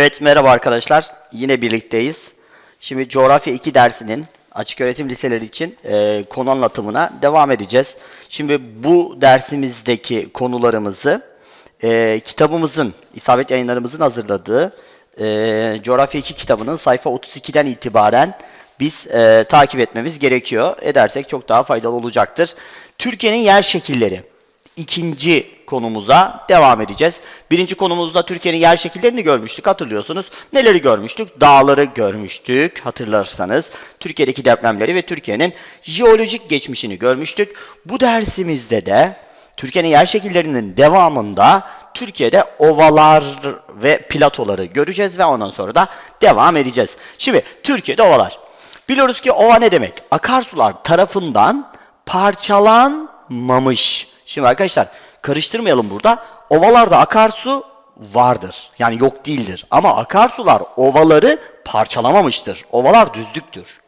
Evet merhaba arkadaşlar. Yine birlikteyiz. Şimdi coğrafya 2 dersinin açık öğretim liseleri için e, konu anlatımına devam edeceğiz. Şimdi bu dersimizdeki konularımızı e, kitabımızın, İsabet yayınlarımızın hazırladığı e, coğrafya 2 kitabının sayfa 32'den itibaren biz e, takip etmemiz gerekiyor. Edersek çok daha faydalı olacaktır. Türkiye'nin yer şekilleri ikinci konumuza devam edeceğiz. Birinci konumuzda Türkiye'nin yer şekillerini görmüştük hatırlıyorsunuz. Neleri görmüştük? Dağları görmüştük hatırlarsanız. Türkiye'deki depremleri ve Türkiye'nin jeolojik geçmişini görmüştük. Bu dersimizde de Türkiye'nin yer şekillerinin devamında Türkiye'de ovalar ve platoları göreceğiz ve ondan sonra da devam edeceğiz. Şimdi Türkiye'de ovalar. Biliyoruz ki ova ne demek? Akarsular tarafından parçalanmamış. Şimdi arkadaşlar karıştırmayalım burada. Ovalarda akarsu vardır. Yani yok değildir. Ama akarsular ovaları parçalamamıştır. Ovalar düzlüktür.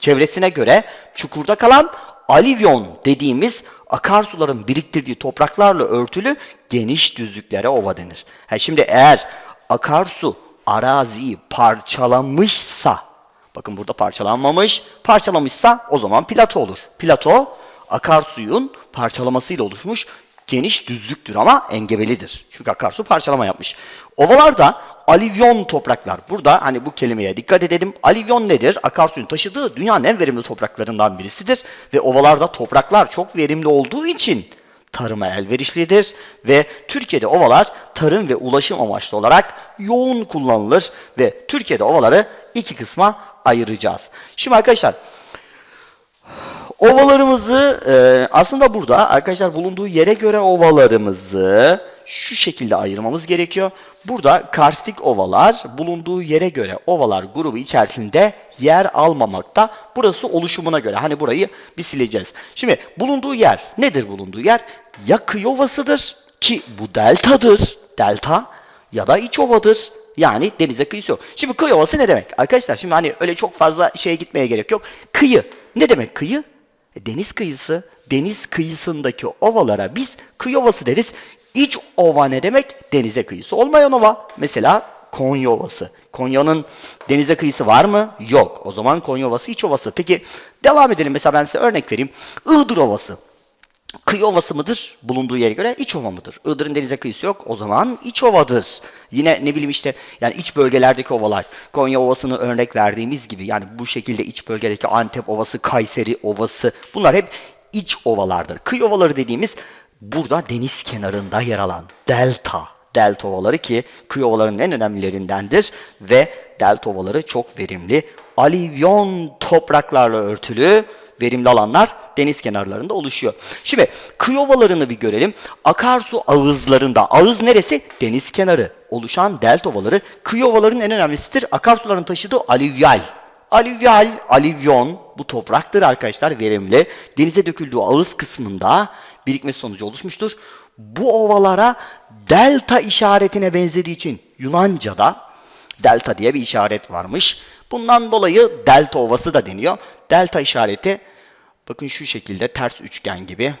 Çevresine göre çukurda kalan alivyon dediğimiz akarsuların biriktirdiği topraklarla örtülü geniş düzlüklere ova denir. Ha şimdi eğer akarsu araziyi parçalamışsa Bakın burada parçalanmamış. Parçalamışsa o zaman plato olur. Plato akarsuyun parçalamasıyla oluşmuş geniş düzlüktür ama engebelidir. Çünkü akarsu parçalama yapmış. Ovalarda alivyon topraklar. Burada hani bu kelimeye dikkat edelim. Alivyon nedir? Akarsuyun taşıdığı dünyanın en verimli topraklarından birisidir. Ve ovalarda topraklar çok verimli olduğu için tarıma elverişlidir ve Türkiye'de ovalar tarım ve ulaşım amaçlı olarak yoğun kullanılır ve Türkiye'de ovaları iki kısma ayıracağız. Şimdi arkadaşlar ovalarımızı e, aslında burada arkadaşlar bulunduğu yere göre ovalarımızı şu şekilde ayırmamız gerekiyor. Burada karstik ovalar bulunduğu yere göre ovalar grubu içerisinde yer almamakta. Burası oluşumuna göre. Hani burayı bir sileceğiz. Şimdi bulunduğu yer nedir bulunduğu yer? Ya kıyı ovasıdır ki bu deltadır. Delta ya da iç ovadır. Yani denize kıyısı yok. Şimdi kıyı ovası ne demek? Arkadaşlar şimdi hani öyle çok fazla şeye gitmeye gerek yok. Kıyı. Ne demek kıyı? Deniz kıyısı. Deniz kıyısındaki ovalara biz kıyı ovası deriz. İç ova ne demek? Denize kıyısı olmayan ova. Mesela Konya Ovası. Konya'nın denize kıyısı var mı? Yok. O zaman Konya Ovası iç ovası. Peki devam edelim. Mesela ben size örnek vereyim. Iğdır Ovası. Kıyı ovası mıdır? Bulunduğu yere göre iç ova mıdır? Iğdır'ın denize kıyısı yok. O zaman iç ovadır. Yine ne bileyim işte yani iç bölgelerdeki ovalar. Konya Ovası'nı örnek verdiğimiz gibi yani bu şekilde iç bölgedeki Antep Ovası, Kayseri Ovası bunlar hep iç ovalardır. Kıyı ovaları dediğimiz burada deniz kenarında yer alan delta. Delta ovaları ki kıyı ovalarının en önemlilerindendir ve delta ovaları çok verimli. Alivyon topraklarla örtülü verimli alanlar deniz kenarlarında oluşuyor. Şimdi kıyı ovalarını bir görelim. Akarsu ağızlarında, ağız neresi? Deniz kenarı oluşan delta ovaları. Kıyı ovalarının en önemlisidir. Akarsuların taşıdığı alüvyal. Alüvyal, alivyon bu topraktır arkadaşlar verimli. Denize döküldüğü ağız kısmında birikmesi sonucu oluşmuştur. Bu ovalara delta işaretine benzediği için Yunanca'da delta diye bir işaret varmış. Bundan dolayı delta ovası da deniyor. Delta işareti bakın şu şekilde ters üçgen gibi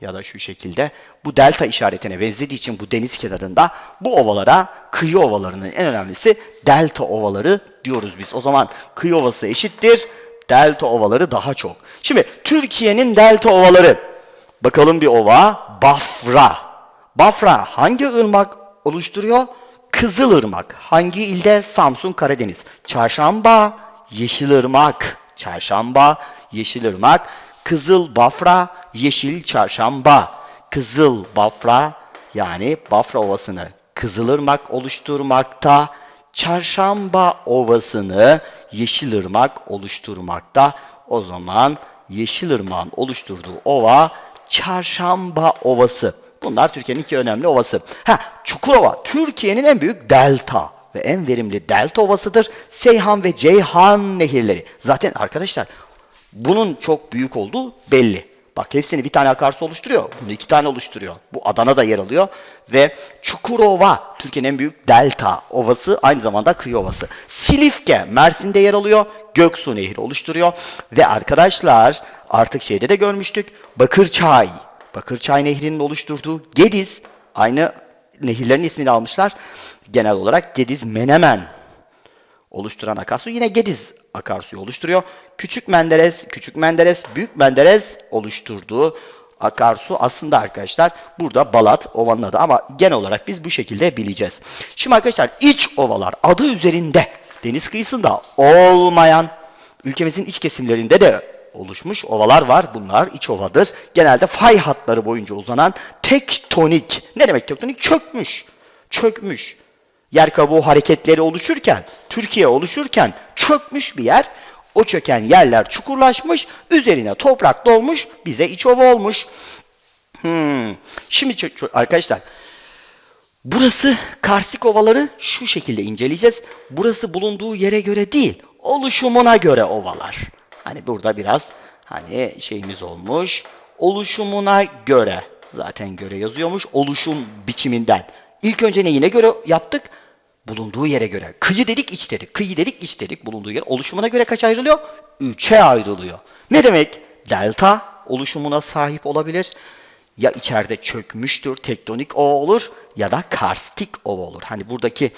ya da şu şekilde bu delta işaretine benzediği için bu deniz kenarında bu ovalara kıyı ovalarının en önemlisi delta ovaları diyoruz biz. O zaman kıyı ovası eşittir delta ovaları daha çok. Şimdi Türkiye'nin delta ovaları bakalım bir ova Bafra. Bafra hangi ırmak oluşturuyor? Kızılırmak. Hangi ilde? Samsun, Karadeniz. Çarşamba, Yeşilırmak. Çarşamba, Yeşilırmak. Kızıl Bafra, Yeşil Çarşamba. Kızıl Bafra yani Bafra Ovası'nı Kızılırmak oluşturmakta. Çarşamba Ovası'nı Yeşilırmak oluşturmakta. O zaman Yeşilırmak'ın oluşturduğu ova Çarşamba Ovası. Bunlar Türkiye'nin iki önemli ovası. Ha, Çukurova Türkiye'nin en büyük delta ve en verimli delta ovasıdır. Seyhan ve Ceyhan nehirleri. Zaten arkadaşlar bunun çok büyük olduğu belli. Bak hepsini bir tane akarsu oluşturuyor. Bunu iki tane oluşturuyor. Bu Adana'da yer alıyor. Ve Çukurova Türkiye'nin en büyük delta ovası aynı zamanda kıyı ovası. Silifke Mersin'de yer alıyor. Göksu Nehri oluşturuyor. Ve arkadaşlar artık şeyde de görmüştük. Bakırçay. Bakırçay Nehri'nin oluşturduğu Gediz aynı nehirlerin ismini almışlar. Genel olarak Gediz, Menemen oluşturan akarsu yine Gediz akarsuyu oluşturuyor. Küçük Menderes, Küçük Menderes, Büyük Menderes oluşturduğu akarsu aslında arkadaşlar burada Balat ovanın adı ama genel olarak biz bu şekilde bileceğiz. Şimdi arkadaşlar iç ovalar adı üzerinde deniz kıyısında olmayan ülkemizin iç kesimlerinde de oluşmuş ovalar var. Bunlar iç ovadır. Genelde fay hatları boyunca uzanan tektonik. Ne demek tektonik? Çökmüş. Çökmüş. Yer kabuğu hareketleri oluşurken, Türkiye oluşurken çökmüş bir yer. O çöken yerler çukurlaşmış, üzerine toprak dolmuş, bize iç ova olmuş. Hmm. Şimdi arkadaşlar, burası karstik ovaları şu şekilde inceleyeceğiz. Burası bulunduğu yere göre değil, oluşumuna göre ovalar. Hani burada biraz hani şeyimiz olmuş. Oluşumuna göre zaten göre yazıyormuş. Oluşum biçiminden. İlk önce neyine göre yaptık? Bulunduğu yere göre. Kıyı dedik iç dedik. Kıyı dedik iç dedik. Bulunduğu yer. Oluşumuna göre kaç ayrılıyor? Üçe ayrılıyor. Ne demek? Delta oluşumuna sahip olabilir. Ya içeride çökmüştür, tektonik ova olur ya da karstik ova olur. Hani buradaki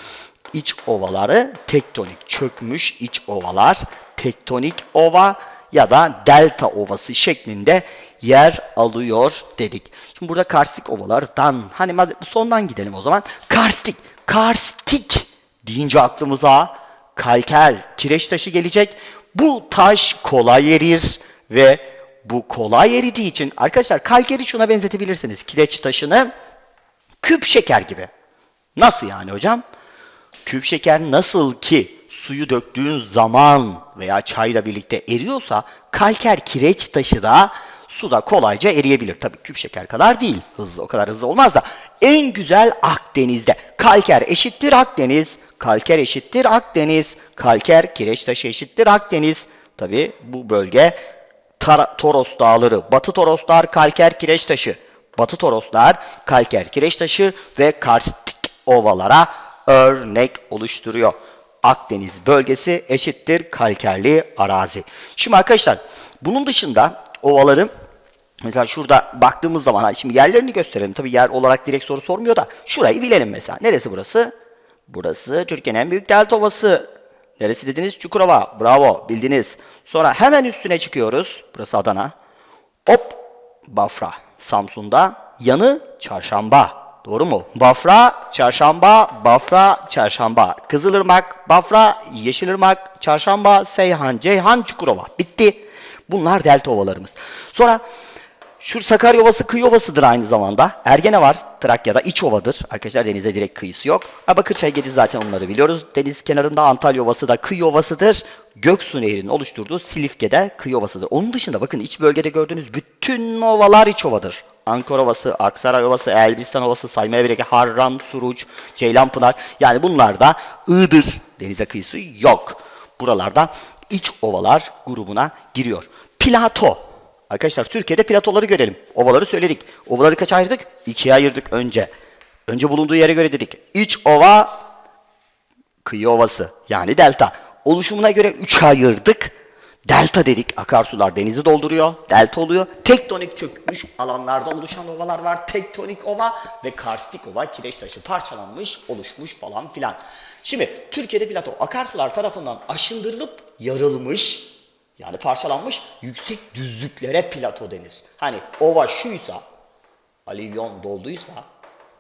iç ovaları tektonik, çökmüş iç ovalar, tektonik ova ya da delta ovası şeklinde yer alıyor dedik. Şimdi burada karstik ovalardan hani sondan gidelim o zaman. Karstik, karstik deyince aklımıza kalker, kireç taşı gelecek. Bu taş kolay erir ve bu kolay eridiği için arkadaşlar kalkeri şuna benzetebilirsiniz. Kireç taşını küp şeker gibi. Nasıl yani hocam? Küp şeker nasıl ki suyu döktüğün zaman veya çayla birlikte eriyorsa kalker kireç taşı da suda kolayca eriyebilir. Tabii küp şeker kadar değil. Hızlı o kadar hızlı olmaz da. En güzel Akdeniz'de. Kalker eşittir Akdeniz. Kalker eşittir Akdeniz. Kalker kireç taşı eşittir Akdeniz. Tabii bu bölge Tara- Toros Dağları, Batı Toroslar kalker kireç taşı, Batı Toroslar kalker kireç taşı ve karstik ovalara örnek oluşturuyor. Akdeniz bölgesi eşittir kalkerli arazi. Şimdi arkadaşlar bunun dışında ovaları mesela şurada baktığımız zaman şimdi yerlerini gösterelim. Tabii yer olarak direkt soru sormuyor da şurayı bilelim mesela. Neresi burası? Burası Türkiye'nin en büyük delta ovası. Neresi dediniz? Çukurova. Bravo. Bildiniz. Sonra hemen üstüne çıkıyoruz. Burası Adana. Hop. Bafra. Samsun'da. Yanı Çarşamba. Doğru mu? Bafra, Çarşamba, Bafra, Çarşamba. Kızılırmak, Bafra, Yeşilırmak, Çarşamba, Seyhan, Ceyhan, Çukurova. Bitti. Bunlar delta ovalarımız. Sonra şu Sakarya Ovası kıyı ovasıdır aynı zamanda. Ergene var Trakya'da iç ovadır. Arkadaşlar denize direkt kıyısı yok. Bakırçay Gediz zaten onları biliyoruz. Deniz kenarında Antalya Ovası da kıyı ovasıdır. Göksu Nehri'nin oluşturduğu Silifke'de kıyı ovasıdır. Onun dışında bakın iç bölgede gördüğünüz bütün ovalar iç ovadır. Ankara Ovası, Aksaray Ovası, Elbistan Ovası, Saymaya Bereke, Harran, Suruç, Ceylanpınar. Yani bunlarda Iğdır denize kıyısı yok. Buralarda iç ovalar grubuna giriyor. Plato. Arkadaşlar Türkiye'de platoları görelim. Ovaları söyledik. Ovaları kaç ayırdık? İkiye ayırdık önce. Önce bulunduğu yere göre dedik. İç ova, kıyı ovası. Yani delta. Oluşumuna göre üçe ayırdık. Delta dedik. Akarsular denizi dolduruyor. Delta oluyor. Tektonik çökmüş alanlarda oluşan ovalar var. Tektonik ova ve karstik ova kireç taşı parçalanmış, oluşmuş falan filan. Şimdi Türkiye'de plato akarsular tarafından aşındırılıp yarılmış yani parçalanmış yüksek düzlüklere plato denir. Hani ova şuysa, alivyon dolduysa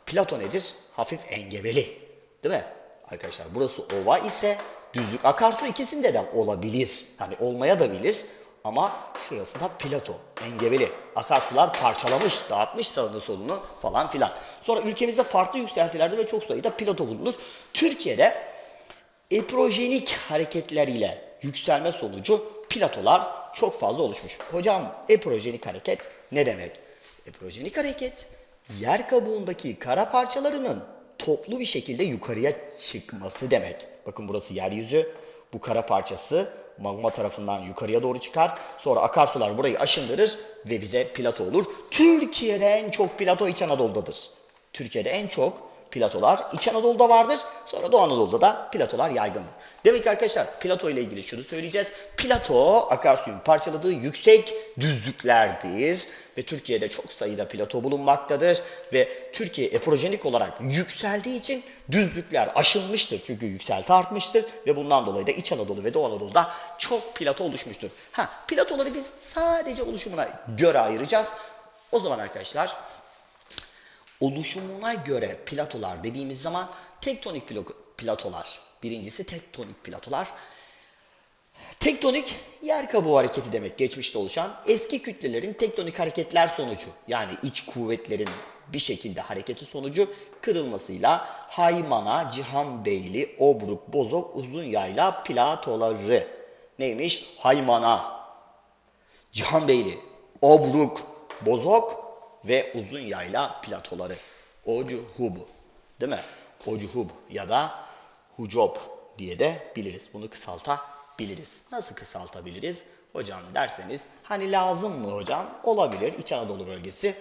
plato nedir? Hafif engebeli. Değil mi? Arkadaşlar burası ova ise düzlük akarsu ikisinde de olabilir. Hani olmaya da bilir ama şurası da plato, engebeli. Akarsular parçalamış, dağıtmış sağını solunu falan filan. Sonra ülkemizde farklı yükseltilerde ve çok sayıda plato bulunur. Türkiye'de eprojenik hareketleriyle yükselme sonucu platolar çok fazla oluşmuş. Hocam eprojenik hareket ne demek? Eprojenik hareket yer kabuğundaki kara parçalarının toplu bir şekilde yukarıya çıkması demek. Bakın burası yeryüzü. Bu kara parçası magma tarafından yukarıya doğru çıkar. Sonra akarsular burayı aşındırır ve bize plato olur. Türkiye'de en çok plato İç Anadolu'dadır. Türkiye'de en çok platolar İç Anadolu'da vardır. Sonra Doğu Anadolu'da da platolar yaygındır. Demek ki arkadaşlar plato ile ilgili şunu söyleyeceğiz. Plato akarsuyun parçaladığı yüksek düzlüklerdir ve Türkiye'de çok sayıda plato bulunmaktadır ve Türkiye eprojenik olarak yükseldiği için düzlükler aşınmıştır çünkü yükselti artmıştır ve bundan dolayı da İç Anadolu ve Doğu Anadolu'da çok plato oluşmuştur. Ha platoları biz sadece oluşumuna göre ayıracağız. O zaman arkadaşlar oluşumuna göre platolar dediğimiz zaman tektonik platolar. Birincisi tektonik platolar. Tektonik yer kabuğu hareketi demek geçmişte oluşan eski kütlelerin tektonik hareketler sonucu yani iç kuvvetlerin bir şekilde hareketi sonucu kırılmasıyla Haymana, Cihanbeyli, Obruk, Bozok, Uzun Yayla platoları. Neymiş? Haymana, Cihanbeyli, Obruk, Bozok ve Uzun Yayla platoları. Ocuhub. Değil mi? Ocuhub ya da Hucob diye de biliriz. Bunu kısaltabiliriz. Nasıl kısaltabiliriz? Hocam derseniz hani lazım mı hocam? Olabilir. İç Anadolu bölgesi.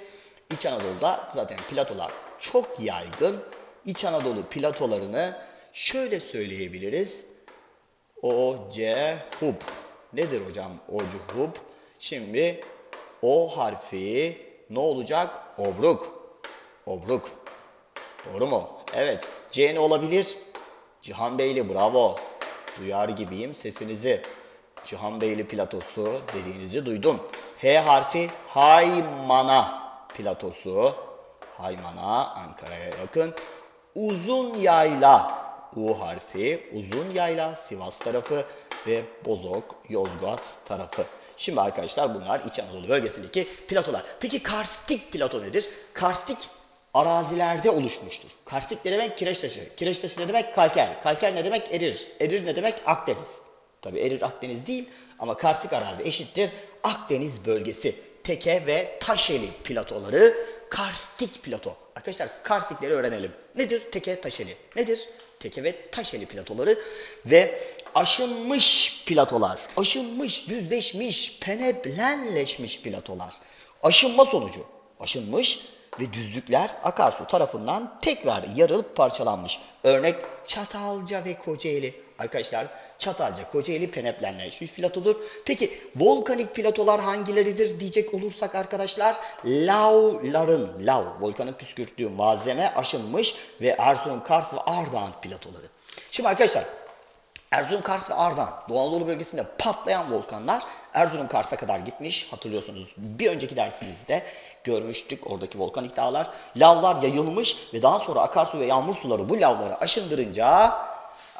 İç Anadolu'da zaten platolar çok yaygın. İç Anadolu platolarını şöyle söyleyebiliriz. Ocehub. Nedir hocam ocuhub? Şimdi o harfi ne olacak? Obruk. Obruk. Doğru mu? Evet. C ne olabilir? Cihan Beyli bravo. Duyar gibiyim sesinizi. Cihan Beyli platosu dediğinizi duydum. H harfi Haymana platosu. Haymana Ankara'ya yakın. Uzun yayla U harfi uzun yayla Sivas tarafı ve Bozok Yozgat tarafı. Şimdi arkadaşlar bunlar İç Anadolu bölgesindeki platolar. Peki karstik plato nedir? Karstik arazilerde oluşmuştur. Karstik ne demek? Kireç taşı. Kireç taşı ne demek? Kalker. Kalker ne demek? Erir. Erir ne demek? Akdeniz. Tabi Erir Akdeniz değil ama karstik arazi eşittir Akdeniz bölgesi. Teke ve Taşeli platoları karstik plato. Arkadaşlar karstikleri öğrenelim. Nedir teke taşeli? Nedir? Teke ve taşeli platoları ve aşınmış platolar. Aşınmış, düzleşmiş, peneplenleşmiş platolar. Aşınma sonucu. Aşınmış ve düzlükler akarsu tarafından tekrar yarılıp parçalanmış. Örnek Çatalca ve Kocaeli. Arkadaşlar Çatalca, Kocaeli peneplenleşmiş platodur. Peki volkanik platolar hangileridir diyecek olursak arkadaşlar lavların, lav, volkanın püskürttüğü malzeme aşınmış ve Erzurum, Kars ve Ardahan platoları. Şimdi arkadaşlar Erzurum, Kars ve Ardahan Doğu Anadolu bölgesinde patlayan volkanlar Erzurum, Kars'a kadar gitmiş. Hatırlıyorsunuz bir önceki dersimizde görmüştük oradaki volkanik dağlar. Lavlar yayılmış ve daha sonra akarsu ve yağmur suları bu lavları aşındırınca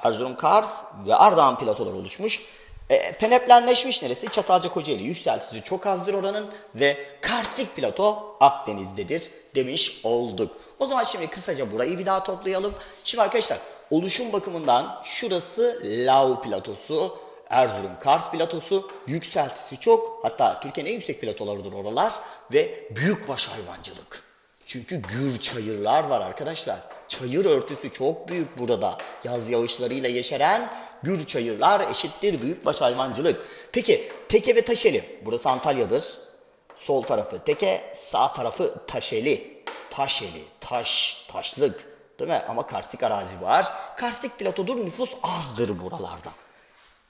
Erzurum, Kars ve Ardahan platoları oluşmuş. E, peneplenleşmiş neresi? Çatalca Kocaeli yükseltisi çok azdır oranın ve karstik plato Akdeniz'dedir demiş olduk. O zaman şimdi kısaca burayı bir daha toplayalım. Şimdi arkadaşlar oluşum bakımından şurası Lav platosu, Erzurum Kars platosu, yükseltisi çok. Hatta Türkiye'nin en yüksek platolarıdır oralar ve büyükbaş hayvancılık. Çünkü gür çayırlar var arkadaşlar. Çayır örtüsü çok büyük burada. Yaz yağışlarıyla yeşeren gür çayırlar eşittir büyükbaş hayvancılık. Peki Teke ve Taşeli. Burası Antalya'dır. Sol tarafı Teke, sağ tarafı Taşeli. Taşeli, taş, taşlık. Değil mi? Ama karstik arazi var. Karstik platodur, nüfus azdır buralarda.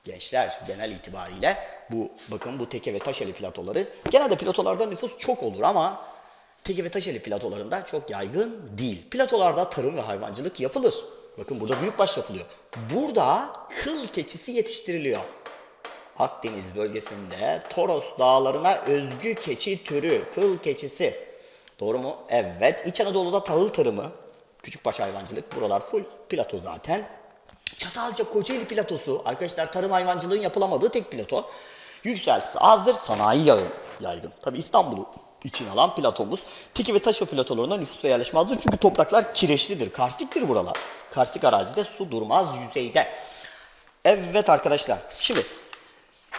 Gençler genel itibariyle bu bakın bu teke ve taşeli platoları genelde platolarda nüfus çok olur ama teke ve taşeli platolarında çok yaygın değil. Platolarda tarım ve hayvancılık yapılır. Bakın burada büyükbaş yapılıyor. Burada kıl keçisi yetiştiriliyor. Akdeniz bölgesinde Toros dağlarına özgü keçi türü, kıl keçisi. Doğru mu? Evet. İç Anadolu'da tahıl tarımı, küçükbaş hayvancılık. Buralar full plato zaten. Çatalca Kocaeli platosu arkadaşlar tarım hayvancılığın yapılamadığı tek plato. Yükseltisi azdır, sanayi yağı yaygın. Tabi İstanbul'u için alan platomuz. Tiki ve taşo platolarında nüfus ve yerleşme çünkü topraklar kireçlidir, karstiktir buralar. Karstik arazide su durmaz yüzeyde. Evet arkadaşlar şimdi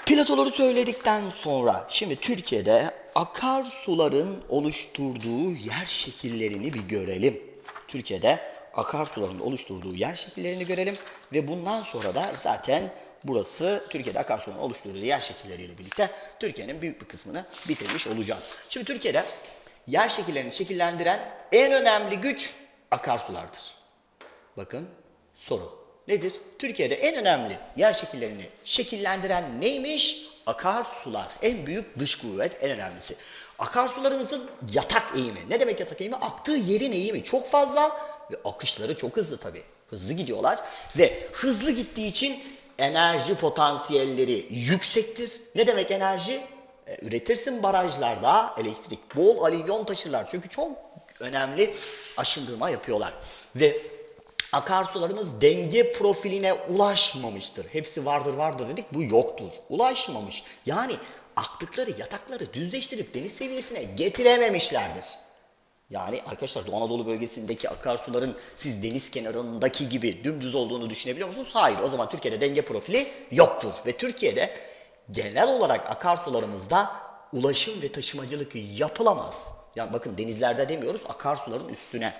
platoları söyledikten sonra şimdi Türkiye'de akarsuların oluşturduğu yer şekillerini bir görelim. Türkiye'de akarsuların oluşturduğu yer şekillerini görelim ve bundan sonra da zaten burası Türkiye'de akarsuların oluşturduğu yer şekilleriyle birlikte Türkiye'nin büyük bir kısmını bitirmiş olacağız. Şimdi Türkiye'de yer şekillerini şekillendiren en önemli güç akarsulardır. Bakın soru. Nedir? Türkiye'de en önemli yer şekillerini şekillendiren neymiş? Akarsular. En büyük dış kuvvet, en önemlisi. Akarsularımızın yatak eğimi. Ne demek yatak eğimi? Aktığı yerin eğimi çok fazla ve akışları çok hızlı tabii. Hızlı gidiyorlar ve hızlı gittiği için enerji potansiyelleri yüksektir. Ne demek enerji? E, üretirsin barajlarda elektrik. Bol alivyon taşırlar. Çünkü çok önemli aşındırma yapıyorlar. Ve akarsularımız denge profiline ulaşmamıştır. Hepsi vardır vardır dedik bu yoktur. Ulaşmamış. Yani aktıkları yatakları düzleştirip deniz seviyesine getirememişlerdir. Yani arkadaşlar Doğu Anadolu bölgesindeki akarsuların siz deniz kenarındaki gibi dümdüz olduğunu düşünebiliyor musunuz? Hayır. O zaman Türkiye'de denge profili yoktur. Ve Türkiye'de genel olarak akarsularımızda ulaşım ve taşımacılık yapılamaz. Yani bakın denizlerde demiyoruz akarsuların üstüne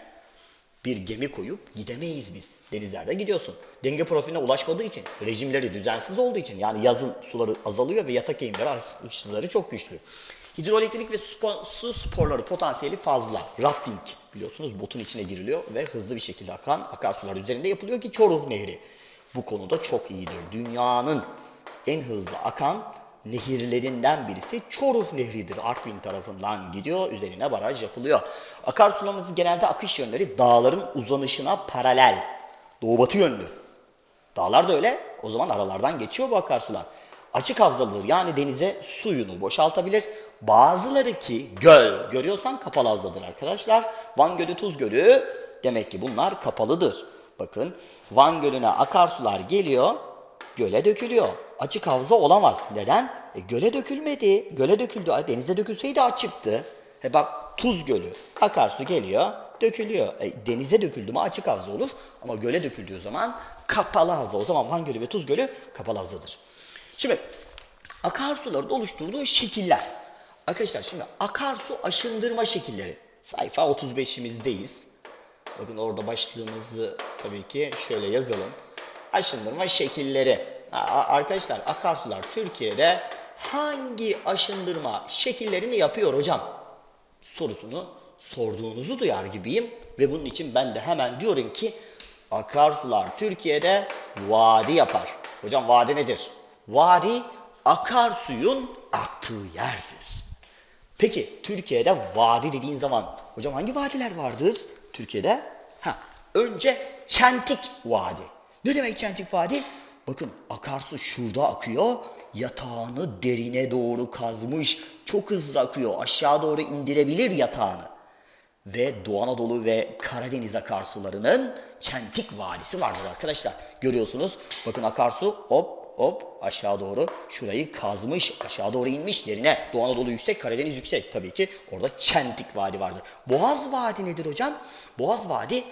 bir gemi koyup gidemeyiz biz. Denizlerde gidiyorsun. Denge profiline ulaşmadığı için, rejimleri düzensiz olduğu için yani yazın suları azalıyor ve yatak eğimleri akışları çok güçlü. Hidroelektrik ve spor, su sporları potansiyeli fazla. Rafting biliyorsunuz botun içine giriliyor ve hızlı bir şekilde akan akarsular üzerinde yapılıyor ki Çoruh Nehri bu konuda çok iyidir. Dünyanın en hızlı akan nehirlerinden birisi Çoruh Nehri'dir. Artvin tarafından gidiyor, üzerine baraj yapılıyor. Akarsularımızın genelde akış yönleri dağların uzanışına paralel. Doğu batı yönlü. Dağlar da öyle. O zaman aralardan geçiyor bu akarsular. Açık havzalıdır. Yani denize suyunu boşaltabilir. Bazıları ki göl. Görüyorsan kapalı havzadır arkadaşlar. Van Gölü, Tuz Gölü demek ki bunlar kapalıdır. Bakın Van Gölü'ne akarsular geliyor, göle dökülüyor. Açık havza olamaz. Neden? E, göle dökülmedi. Göle döküldü. Denize dökülseydi açıktı. E bak Tuz Gölü. Akarsu geliyor, dökülüyor. E, denize döküldü mü açık havza olur. Ama göle döküldüğü zaman kapalı havza. O zaman Van Gölü ve Tuz Gölü kapalı havzadır. Şimdi akarsuların oluşturduğu şekiller. Arkadaşlar şimdi akarsu aşındırma şekilleri. Sayfa 35'imizdeyiz. Bakın orada başlığımızı tabii ki şöyle yazalım. Aşındırma şekilleri. Arkadaşlar akarsular Türkiye'de hangi aşındırma şekillerini yapıyor hocam? Sorusunu sorduğunuzu duyar gibiyim. Ve bunun için ben de hemen diyorum ki akarsular Türkiye'de vadi yapar. Hocam vadi nedir? Vadi akarsuyun aktığı yerdir. Peki Türkiye'de vadi dediğin zaman hocam hangi vadiler vardır Türkiye'de? Ha, önce Çentik Vadi. Ne demek Çentik Vadi? Bakın akarsu şurada akıyor. Yatağını derine doğru kazmış. Çok hızlı akıyor. Aşağı doğru indirebilir yatağını. Ve Doğu Anadolu ve Karadeniz akarsularının Çentik Vadisi vardır arkadaşlar. Görüyorsunuz. Bakın akarsu hop hop aşağı doğru şurayı kazmış, aşağı doğru inmiş derine. Doğu Anadolu yüksek, Karadeniz yüksek. Tabii ki orada Çentik Vadi vardır. Boğaz Vadi nedir hocam? Boğaz Vadi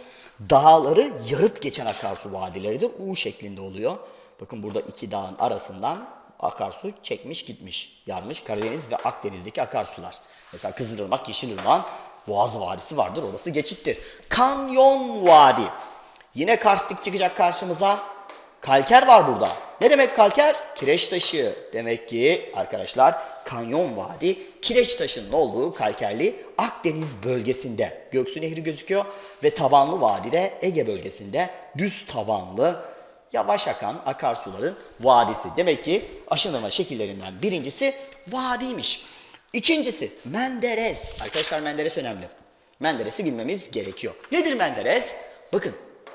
dağları yarıp geçen akarsu vadileridir. U şeklinde oluyor. Bakın burada iki dağın arasından akarsu çekmiş gitmiş. Yarmış Karadeniz ve Akdeniz'deki akarsular. Mesela Kızılırmak, Yeşilırmak Boğaz Vadisi vardır. Orası geçittir. Kanyon Vadi. Yine karstik çıkacak karşımıza. Kalker var burada. Ne demek kalker? Kireç taşı. Demek ki arkadaşlar Kanyon Vadi kireç taşının olduğu kalkerli Akdeniz bölgesinde. Göksu Nehri gözüküyor ve tabanlı vadide Ege bölgesinde düz tabanlı yavaş akan akarsuların vadisi. Demek ki aşınma şekillerinden birincisi vadiymiş. İkincisi Menderes. Arkadaşlar Menderes önemli. Menderes'i bilmemiz gerekiyor. Nedir Menderes? Bakın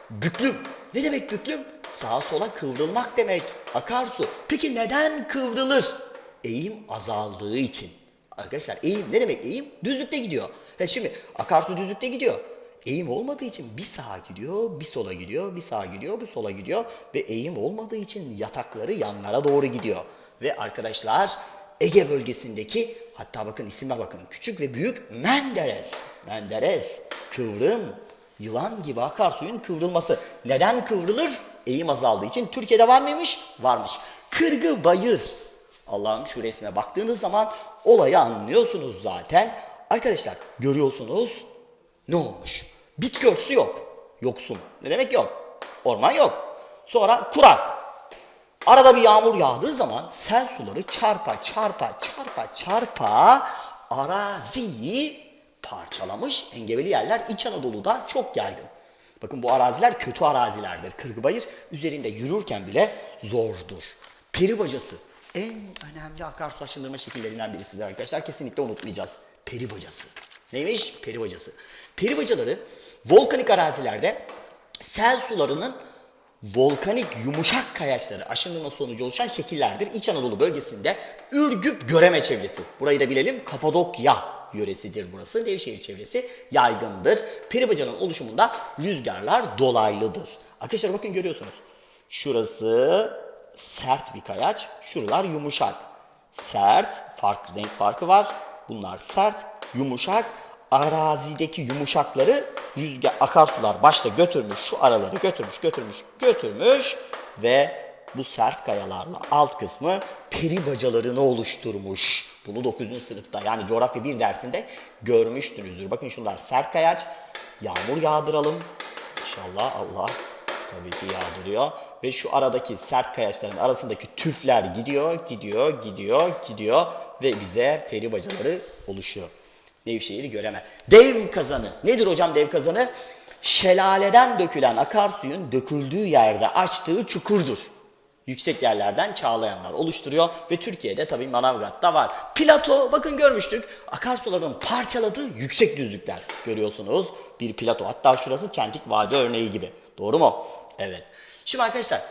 büklüm. Ne demek büklüm? Sağa sola kıvrılmak demek. Akarsu. Peki neden kıvrılır? Eğim azaldığı için. Arkadaşlar eğim ne demek eğim? Düzlükte gidiyor. Ha şimdi akarsu düzlükte gidiyor. Eğim olmadığı için bir sağa gidiyor, bir sola gidiyor, bir sağa gidiyor, bir sola gidiyor ve eğim olmadığı için yatakları yanlara doğru gidiyor. Ve arkadaşlar Ege bölgesindeki hatta bakın isimle bakın küçük ve büyük Menderes. Menderes, kıvrım, yılan gibi akarsuyun kıvrılması. Neden kıvrılır? Eğim azaldığı için. Türkiye'de var mıymış? Varmış. Kırgı bayır. Allah'ım şu resme baktığınız zaman olayı anlıyorsunuz zaten. Arkadaşlar görüyorsunuz ne olmuş? Bitki örtüsü yok. Yoksun. Ne demek yok? Orman yok. Sonra kurak. Arada bir yağmur yağdığı zaman sel suları çarpa çarpa çarpa çarpa araziyi parçalamış. Engebeli yerler İç Anadolu'da çok yaygın. Bakın bu araziler kötü arazilerdir. Kırgıbayır üzerinde yürürken bile zordur. Peri bacası en önemli akarsu aşındırma şekillerinden birisidir arkadaşlar. Kesinlikle unutmayacağız. Peri bacası. Neymiş? Peri bacası. Peri bacaları volkanik arazilerde sel sularının volkanik yumuşak kayaçları aşındırma sonucu oluşan şekillerdir. İç Anadolu bölgesinde Ürgüp Göreme çevresi. Burayı da bilelim Kapadokya yöresidir burası. Nevşehir çevresi yaygındır. Peribacanın oluşumunda rüzgarlar dolaylıdır. Arkadaşlar bakın görüyorsunuz. Şurası sert bir kayaç. Şuralar yumuşak. Sert, farklı renk farkı var. Bunlar sert, yumuşak. Arazideki yumuşakları rüzgar akarsular başta götürmüş, şu araları götürmüş, götürmüş, götürmüş ve bu sert kayalarla alt kısmı peri bacalarını oluşturmuş. Bunu 9. sınıfta yani coğrafya 1 dersinde görmüşsünüzdür. Bakın şunlar sert kayaç. Yağmur yağdıralım. İnşallah Allah tabii ki yağdırıyor. Ve şu aradaki sert kayaçların arasındaki tüfler gidiyor, gidiyor, gidiyor, gidiyor ve bize peri bacaları oluşuyor. Nevşehir'i göreme. Dev kazanı. Nedir hocam dev kazanı? Şelaleden dökülen akarsuyun döküldüğü yerde açtığı çukurdur. Yüksek yerlerden çağlayanlar oluşturuyor ve Türkiye'de tabii Manavgat'ta var. Plato bakın görmüştük. Akarsuların parçaladığı yüksek düzlükler görüyorsunuz. Bir plato. Hatta şurası Çentik Vadi örneği gibi. Doğru mu? Evet. Şimdi arkadaşlar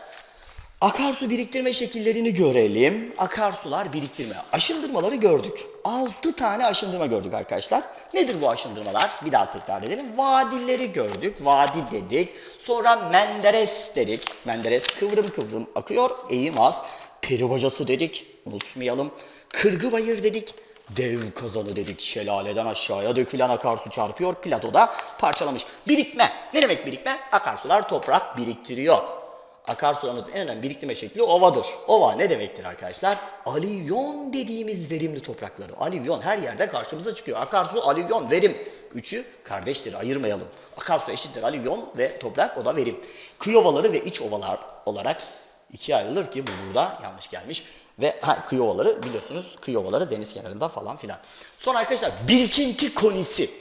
Akarsu biriktirme şekillerini görelim. Akarsular biriktirme. Aşındırmaları gördük. 6 tane aşındırma gördük arkadaşlar. Nedir bu aşındırmalar? Bir daha tekrar edelim. Vadileri gördük. Vadi dedik. Sonra Menderes dedik. Menderes kıvrım kıvrım akıyor. Eğim az. Peribacası dedik. Unutmayalım. Kırgıbayır dedik. Dev kazanı dedik. Şelaleden aşağıya dökülen akarsu çarpıyor. Platoda parçalamış. Birikme. Ne demek birikme? Akarsular toprak biriktiriyor. Akarsularımızın en önemli biriktirme şekli ovadır. Ova ne demektir arkadaşlar? Alüvyon dediğimiz verimli toprakları. Alüvyon her yerde karşımıza çıkıyor. Akarsu, alüvyon, verim. Üçü kardeştir, ayırmayalım. Akarsu eşittir alüvyon ve toprak, o da verim. Kıyı ovaları ve iç ovalar olarak ikiye ayrılır ki bu burada yanlış gelmiş. Ve ha, kıyı ovaları biliyorsunuz, kıyı ovaları deniz kenarında falan filan. Sonra arkadaşlar birikinti konisi.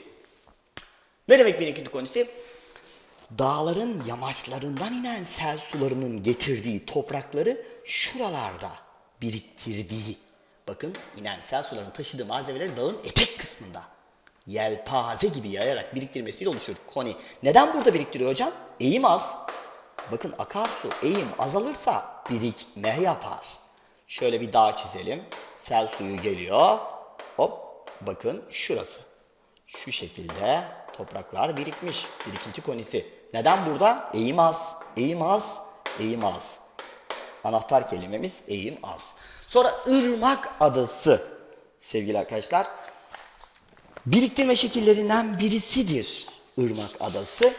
Ne demek birikinti konisi? Dağların yamaçlarından inen sel sularının getirdiği toprakları şuralarda biriktirdiği. Bakın inen sel sularının taşıdığı malzemeleri dağın etek kısmında yelpaze gibi yayarak biriktirmesiyle oluşur. Koni. Neden burada biriktiriyor hocam? Eğim az. Bakın akarsu eğim azalırsa birikme yapar. Şöyle bir dağ çizelim. Sel suyu geliyor. Hop bakın şurası. Şu şekilde topraklar birikmiş. Birikinti konisi. Neden burada? Eğim az, eğim az, eğim az. Anahtar kelimemiz eğim az. Sonra ırmak adası sevgili arkadaşlar. Biriktirme şekillerinden birisidir ırmak adası.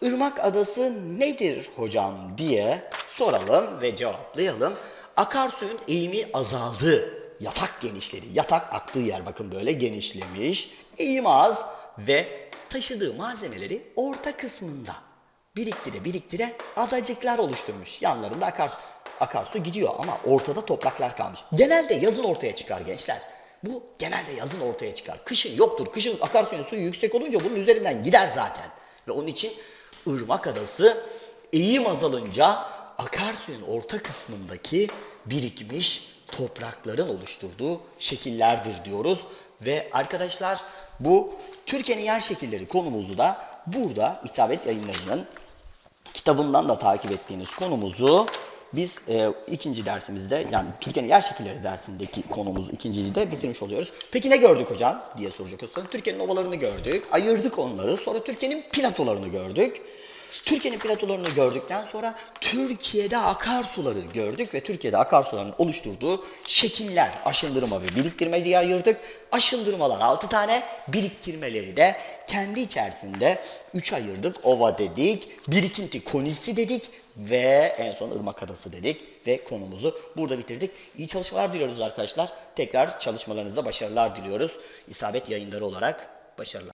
Irmak adası nedir hocam diye soralım ve cevaplayalım. Akarsuyun eğimi azaldı. Yatak genişledi. Yatak aktığı yer bakın böyle genişlemiş. Eğim az ve taşıdığı malzemeleri orta kısmında biriktire biriktire adacıklar oluşturmuş. Yanlarında akarsu, akarsu gidiyor ama ortada topraklar kalmış. Genelde yazın ortaya çıkar gençler. Bu genelde yazın ortaya çıkar. Kışın yoktur. Kışın akarsuyun suyu yüksek olunca bunun üzerinden gider zaten. Ve onun için ırmak adası eğim azalınca akarsuyun orta kısmındaki birikmiş toprakların oluşturduğu şekillerdir diyoruz. Ve arkadaşlar bu Türkiye'nin yer şekilleri konumuzu da burada İsabet yayınlarının kitabından da takip ettiğiniz konumuzu biz e, ikinci dersimizde yani Türkiye'nin yer şekilleri dersindeki konumuzu ikinciyi de bitirmiş oluyoruz. Peki ne gördük hocam diye soracak olursanız Türkiye'nin ovalarını gördük, ayırdık onları. Sonra Türkiye'nin platolarını gördük. Türkiye'nin platolarını gördükten sonra Türkiye'de akarsuları gördük ve Türkiye'de akarsuların oluşturduğu şekiller, aşındırma ve biriktirme diye ayırdık. Aşındırmalar 6 tane, biriktirmeleri de kendi içerisinde 3 ayırdık. Ova dedik, birikinti konisi dedik ve en son ırmak adası dedik ve konumuzu burada bitirdik. İyi çalışmalar diliyoruz arkadaşlar. Tekrar çalışmalarınızda başarılar diliyoruz. İsabet yayınları olarak başarılar.